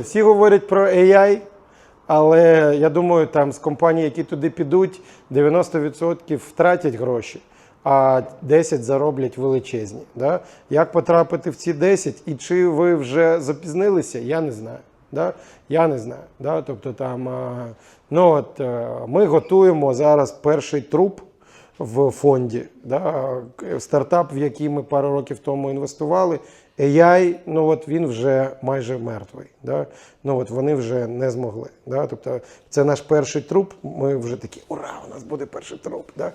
Всі говорять про AI, але я думаю, там з компаній, які туди підуть, 90% втратять гроші, а 10 зароблять величезні. Да? Як потрапити в ці 10 і чи ви вже запізнилися, я не знаю. Да? Я не знаю. Да? Тобто там, ну от, е, ми готуємо зараз перший труп в фонді. Да? Стартап, в який ми пару років тому інвестували, AI, ну от він вже майже мертвий. Да? Ну от вони вже не змогли. Да? Тобто це наш перший труп. Ми вже такі, ура, у нас буде перший труп. Да?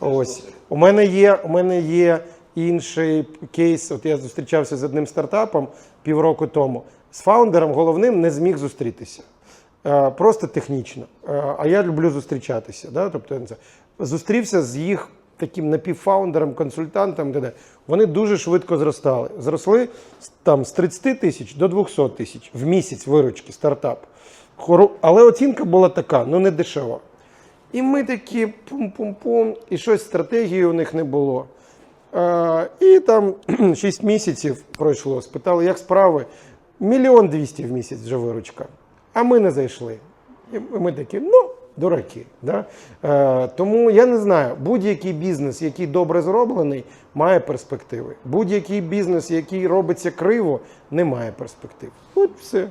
Ось у мене є, у мене є інший кейс. От я зустрічався з одним стартапом півроку тому. З фаундером головним не зміг зустрітися. Е, Просто технічно. Е, А я люблю зустрічатися. Да? Тобто, зустрівся з їх таким напівфаундером, консультантом. т.д. Вони дуже швидко зростали. Зросли там з 30 тисяч до 200 тисяч в місяць виручки стартап. Хоро- Але оцінка була така, ну не дешева. І ми такі пум-пум-пум, і щось стратегії у них не було. Е, і там 6 місяців пройшло. Спитали, як справи? Мільйон двісті в місяць вже виручка. А ми не зайшли. І ми такі, ну, дураки. Да? Е, тому я не знаю, будь-який бізнес, який добре зроблений, має перспективи. Будь-який бізнес, який робиться криво, не має перспектив. От все.